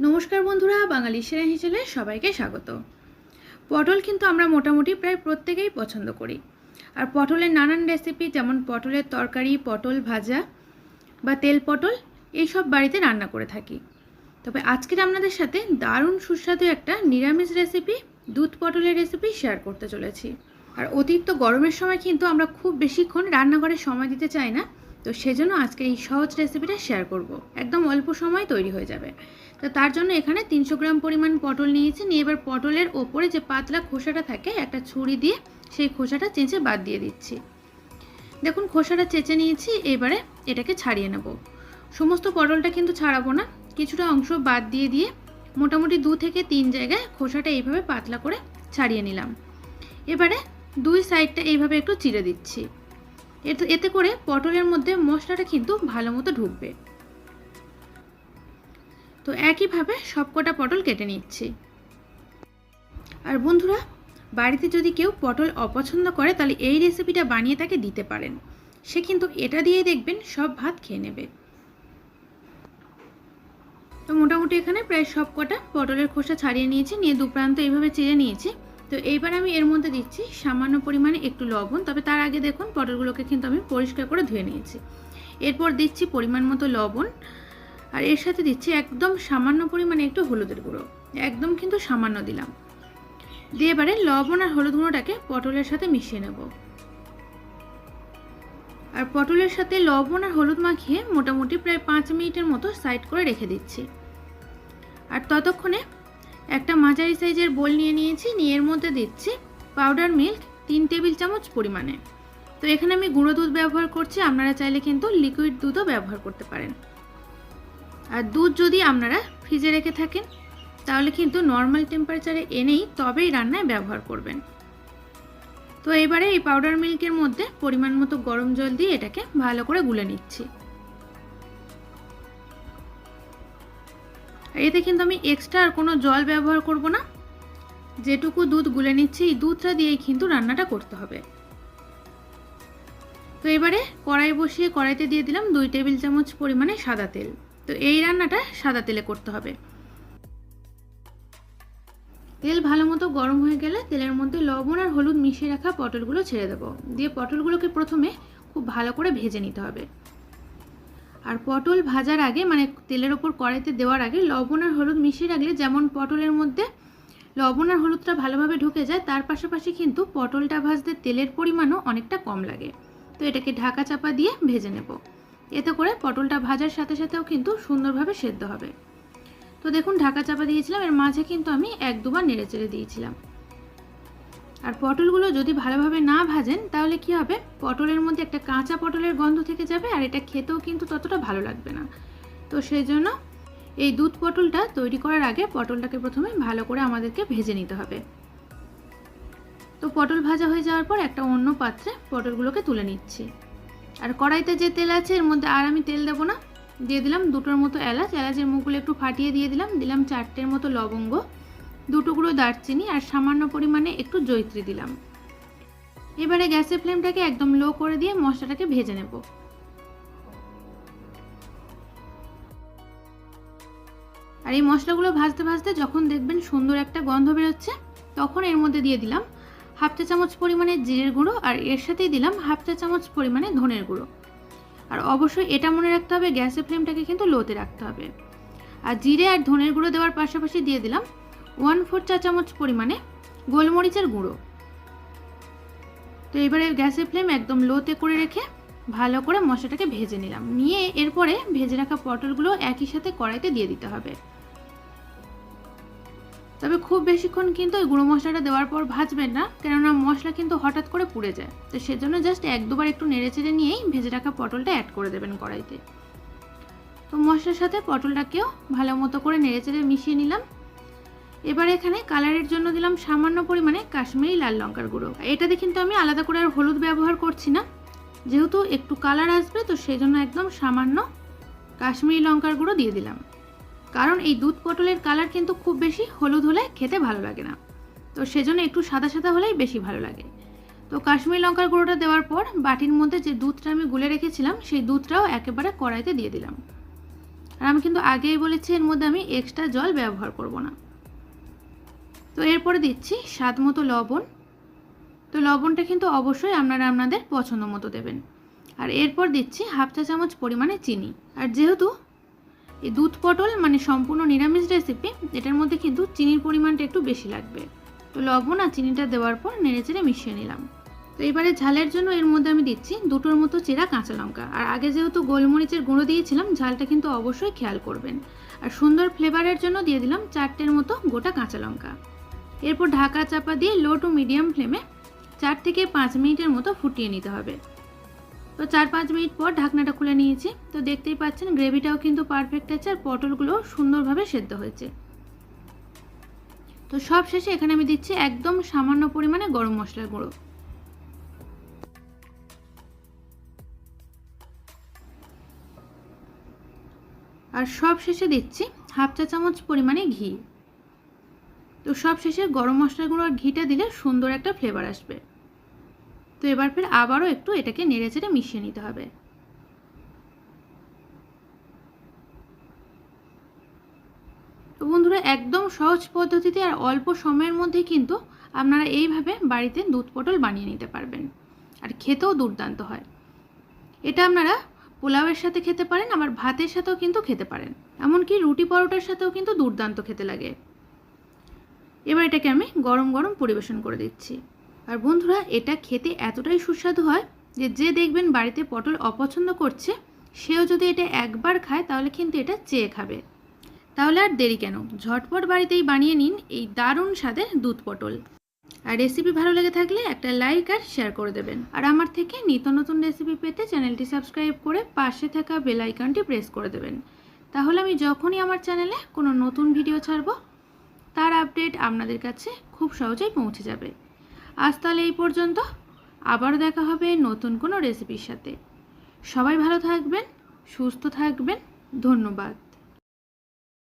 নমস্কার বন্ধুরা, বাঙালি সেরা হিসেবে সবাইকে স্বাগত। পটল কিন্তু আমরা মোটামুটি প্রায় প্রত্যেকেই পছন্দ করি। আর পটলের নানান রেসিপি যেমন পটলের তরকারি, পটল ভাজা বা তেল পটল, এইসব বাড়িতে রান্না করে থাকি। তবে আজকের আপনাদের সাথে দারুণ সুস্বাদু একটা নিরামিষ রেসিপি দুধ পটলের রেসিপি শেয়ার করতে চলেছি। আর অতিরিক্ত গরমের সময় কিন্তু আমরা খুব বেশিক্ষণ রান্নাঘরে সময় দিতে চাই না। তো সেজন্য আজকে এই সহজ রেসিপিটা শেয়ার করব। একদম অল্প সময় তৈরি হয়ে যাবে। তো তার জন্য এখানে তিনশো গ্রাম পরিমাণ পটল নিয়েছি। নিয়ে এবার পটলের ওপরে যে পাতলা খোসাটা থাকে, একটা ছুরি দিয়ে সেই খোসাটা চেঁচে বাদ দিয়ে দিচ্ছি। দেখুন, খোসাটা চেঁচে নিয়েছি। এবারে এটাকে ছাড়িয়ে নেব। সমস্ত পটলটা কিন্তু ছাড়াবো না। কিছুটা অংশ বাদ দিয়ে দিয়ে মোটামুটি দু থেকে তিন জায়গায় খোসাটা এইভাবে পাতলা করে ছাড়িয়ে নিলাম। এবারে দুই সাইডটা এইভাবে একটু চিড়ে দিচ্ছি। এতে করে পটলের মধ্যে মশলাটা কিন্তু ভালো মতো ঢুকবে। তো একইভাবে সবকটা পটল কেটে নিচ্ছি। আর বন্ধুরা, বাড়িতে যদি কেউ পটল অপছন্দ করে, তাহলে এই রেসিপিটা বানিয়ে তাকে দিতে পারেন। সে কিন্তু এটা দিয়ে দেখবেন সব ভাত খেয়ে নেবে। তো মোটামুটি এখানে প্রায় সব কটা পটলের খোসা ছাড়িয়ে নিয়েছি, নিয়ে দু প্রান্ত এইভাবে চিড়ে নিয়েছি। তো এইবার আমি এর মধ্যে দিচ্ছি সামান্য পরিমাণে একটু লবণ, তবে তার আগে দেখুন পটলগুলোকে কিন্তু আমি পরিষ্কার করে ধুয়ে নিয়েছি। এরপর দিচ্ছি পরিমাণ মতো লবণ, আর এর সাথে দিচ্ছি একদম সামান্য পরিমাণে একটু হলুদের গুঁড়ো। একদম কিন্তু সামান্য দিলাম। দিয়ে এবারে লবণ আর হলুদ গুঁড়োটাকে পটলের সাথে মিশিয়ে নেব। আর পটলের সাথে লবণ আর হলুদ মাখিয়ে মোটামুটি প্রায় পাঁচ মিনিটের মতো সাইড করে রেখে দিচ্ছি। আর ততক্ষণে একটা মাঝারি সাইজের বোল নিয়ে নিয়েছি, নিয়ে এর মধ্যে দিচ্ছি পাউডার মিল্ক তিন টেবিল চামচ পরিমাণে। তো এখানে আমি গুঁড়ো দুধ ব্যবহার করছি, আপনারা চাইলে কিন্তু লিকুইড দুধও ব্যবহার করতে পারেন। আর দুধ যদি আপনারা ফ্রিজে রেখে থাকেন, তাহলে কিন্তু নর্মাল টেম্পারেচারে এনেই তবেই রান্নায় ব্যবহার করবেন। তো এবারে এই পাউডার মিল্কের মধ্যে পরিমাণ মতো গরম জল দিয়ে এটাকে ভালো করে গুলে নিচ্ছি। এতে কিন্তু আমি এক্সট্রা আর কোনো জল ব্যবহার করব না। যেটুকু দুধ গুলে নিচ্ছি, এই দুধটা দিয়েই কিন্তু রান্নাটা করতে হবে। তো এবারে কড়াই বসিয়ে কড়াইতে দিয়ে দিলাম দুই টেবিল চামচ পরিমাণে সাদা তেল। তো এই রান্নাটা সাদা তেলে করতে হবে। তেল ভালো মতো গরম হয়ে গেলে তেলের মধ্যে লবণ আর হলুদ মিশিয়ে রাখা পটলগুলো ছেড়ে দেবো। দিয়ে পটলগুলোকে প্রথমে খুব ভালো করে ভেজে নিতে হবে। আর পটল ভাজার আগে মানে তেলের ওপর কড়াইতে দেওয়ার আগে, লবণ আর হলুদ মিশিয়ে রাখলে যেমন পটলের মধ্যে লবণ আর হলুদটা ভালোভাবে ঢুকে যায়, তার পাশাপাশি কিন্তু পটলটা ভাজতে তেলের পরিমাণও অনেকটা কম লাগে। তো এটাকে ঢাকা চাপা দিয়ে ভেজে নেব। এতে করে পটলটা ভাজার সাথে সাথেও কিন্তু সুন্দরভাবে সেদ্ধ হবে। তো দেখুন, ঢাকা চাপা দিয়েছিলাম, এর মাঝে কিন্তু আমি এক দুবার নেড়ে চেড়ে দিয়েছিলাম। আর পটলগুলো যদি ভালোভাবে না ভাজেন, তাহলে কি হবে? পটলের মধ্যে একটা কাঁচা পটলের গন্ধ থেকে যাবে, আর এটা খেতেও কিন্তু ততটা ভালো লাগবে না। তো সেই জন্য এই দুধ পটলটা তৈরি করার আগে পটলটাকে প্রথমে ভালো করে আমাদেরকে ভেজে নিতে হবে। তো পটল ভাজা হয়ে যাওয়ার পর একটা অন্য পাত্রে পটলগুলোকে তুলে নিচ্ছি। আর কড়াইতে যে তেল আছে, এর মধ্যে আর আমি তেল দেবো না। দিয়ে দিলাম দুটোর মতো এলাচ। এলাচের মুখগুলো একটু ফাটিয়ে দিয়ে দিলাম। দিলাম চারটের মতো লবঙ্গ। দুটুকরো দারচিনি আর সামান্য পরিমাণে একটু জৈত্রী দিলাম। এবারে গ্যাসের ফ্লেমটাকে একদম লো করে দিয়ে মশলাটাকে ভেজে নেব। আর এই মশলাগুলো ভাজতে ভাজতে যখন দেখবেন সুন্দর একটা গন্ধ বেরোচ্ছে, তখন এর মধ্যে দিয়ে দিলাম হাফ চা চামচ পরিমাণে জিরের গুঁড়ো আর এর সাথেই দিলাম হাফ চা চামচ পরিমাণে ধনের গুঁড়ো। আর অবশ্যই এটা মনে রাখতে হবে, গ্যাসের ফ্লেমটাকে কিন্তু লোতে রাখতে হবে। আর জিরে আর ধনের গুঁড়ো দেওয়ার পাশাপাশি দিয়ে দিলাম ওয়ান ফোর চা চামচ পরিমাণে গোলমরিচের গুঁড়ো। তো এবারে গ্যাসের ফ্লেম একদম লোতে করে রেখে ভালো করে মশলাটাকে ভেজে নিলাম। নিয়ে এরপরে ভেজে রাখা পটলগুলো একই সাথে কড়াইতে দিয়ে দিতে হবে। তবে খুব বেশিক্ষণ কিন্তু ওই গুঁড়ো মশলাটা দেওয়ার পর ভাজবেন না, কেননা মশলা কিন্তু হঠাৎ করে পুড়ে যায়। তো সেজন্য জাস্ট এক দুবার একটু নেড়ে চেড়ে নিয়েই ভেজে রাখা পটলটা অ্যাড করে দেবেন কড়াইতে। তো মশলার সাথে পটলটাকেও ভালো মতো করে নেড়ে চেড়ে মিশিয়ে নিলাম। এবার এখানে কালারের জন্য দিলাম সামান্য পরিমাণে কাশ্মীরি লাল লঙ্কার গুঁড়ো। এটাতে কিন্তু আমি আলাদা করে আর হলুদ ব্যবহার করছি না। যেহেতু একটু কালার আসবে, তো সেই জন্য একদম সামান্য কাশ্মীরি লঙ্কার গুঁড়ো দিয়ে দিলাম। কারণ এই দুধ পটলের কালার কিন্তু খুব বেশি হলুদ হলে খেতে ভালো লাগে না। তো সেজন্য একটু সাদা সাদা হলেই বেশি ভালো লাগে। তো কাশ্মীরি লঙ্কার গুঁড়োটা দেওয়ার পর বাটির মধ্যে যে দুধটা আমি গুলে রেখেছিলাম, সেই দুধটাও একেবারে কড়াইতে দিয়ে দিলাম। আর আমি কিন্তু আগেই বলেছি, এর মধ্যে আমি এক্সট্রা জল ব্যবহার করব না। তো এরপরে দিচ্ছি স্বাদ মতো লবণ। তো লবণটা কিন্তু অবশ্যই আপনারা আপনাদের পছন্দ মতো দেবেন। আর এরপর দিচ্ছি হাফ চা চামচ পরিমাণে চিনি। আর যেহেতু এই দুধ পটল মানে সম্পূর্ণ নিরামিষ রেসিপি এটার মধ্যে কিন্তু চিনির পরিমাণটা একটু বেশি লাগবে। তো লবণ আর চিনিটা দেওয়ার পর নেড়ে চেড়ে মিশিয়ে নিলাম। তো এবারে ঝালের জন্য এর মধ্যে আমি দিচ্ছি দুটোর মতো চেরা কাঁচা লঙ্কা। আর আগে যেহেতু গোলমরিচের গুঁড়ো দিয়েছিলাম, ঝালটা কিন্তু অবশ্যই খেয়াল করবেন। আর সুন্দর ফ্লেভারের জন্য দিয়ে দিলাম চারটের মতো গোটা কাঁচা লঙ্কা। এরপর ঢাকা চাপা দিয়ে লো টু মিডিয়াম ফ্লেমে চার থেকে পাঁচ মিনিটের মতো ফুটিয়ে নিতে হবে। তো চার পাঁচ মিনিট পর ঢাকনাটা খুলে নিয়েছি। তো দেখতেই পাচ্ছেন গ্রেভিটাও কিন্তু পারফেক্ট আছে আর পটলগুলো সুন্দরভাবে সেদ্ধ হয়েছে। তো সব শেষে এখানে আমি দিচ্ছি একদম সামান্য পরিমাণে গরম মশলার গুঁড়ো। আর সব শেষে দিচ্ছি হাফ চা চামচ পরিমাণে ঘি। তো সব শেষে গরম মশলার গুঁড়ো আর ঘিটা দিলে সুন্দর একটা ফ্লেভার আসবে। তো এবার ফের আবারও একটু এটাকে নেড়ে চেড়ে মিশিয়ে নিতে হবে। তো বন্ধুরা, একদম সহজ পদ্ধতিতে আর অল্প সময়ের মধ্যে কিন্তু আপনারা এইভাবে বাড়িতে দুধ পটল বানিয়ে নিতে পারবেন। আর খেতেও দুর্দান্ত হয়। এটা আপনারা পোলাওয়ের সাথে খেতে পারেন, আবার ভাতের সাথেও কিন্তু খেতে পারেন। এমনকি রুটি পরোটার সাথেও কিন্তু দুর্দান্ত খেতে লাগে। এবার এটাকে আমি গরম গরম পরিবেশন করে দিচ্ছি। আর বন্ধুরা, এটা খেতে এতটাই সুস্বাদু হয় যে যে দেখবেন বাড়িতে পটল অপছন্দ করছে, সেও যদি এটা একবার খায় তাহলে কিন্তু এটা চেয়ে খাবে। তাহলে আর দেরি কেন? ঝটপট বাড়িতেই বানিয়ে নিন এই দারুণ স্বাদের দুধ পটল। আর রেসিপি ভালো লেগে থাকলে একটা লাইক আর শেয়ার করে দেবেন। আর আমার থেকে নিত্য নতুন রেসিপি পেতে চ্যানেলটি সাবস্ক্রাইব করে পাশে থাকা বেল আইকনটি প্রেস করে দেবেন। তাহলে আমি যখনই আমার চ্যানেলে কোনো নতুন ভিডিও ছাড়বো তার আপডেট আপনাদের কাছে খুব সহজেই পৌঁছে যাবে। আজ তাহলে এই পর্যন্ত। আবার দেখা হবে নতুন কোনো রেসিপির সাথে। সবাই ভালো থাকবেন, সুস্থ থাকবেন। ধন্যবাদ।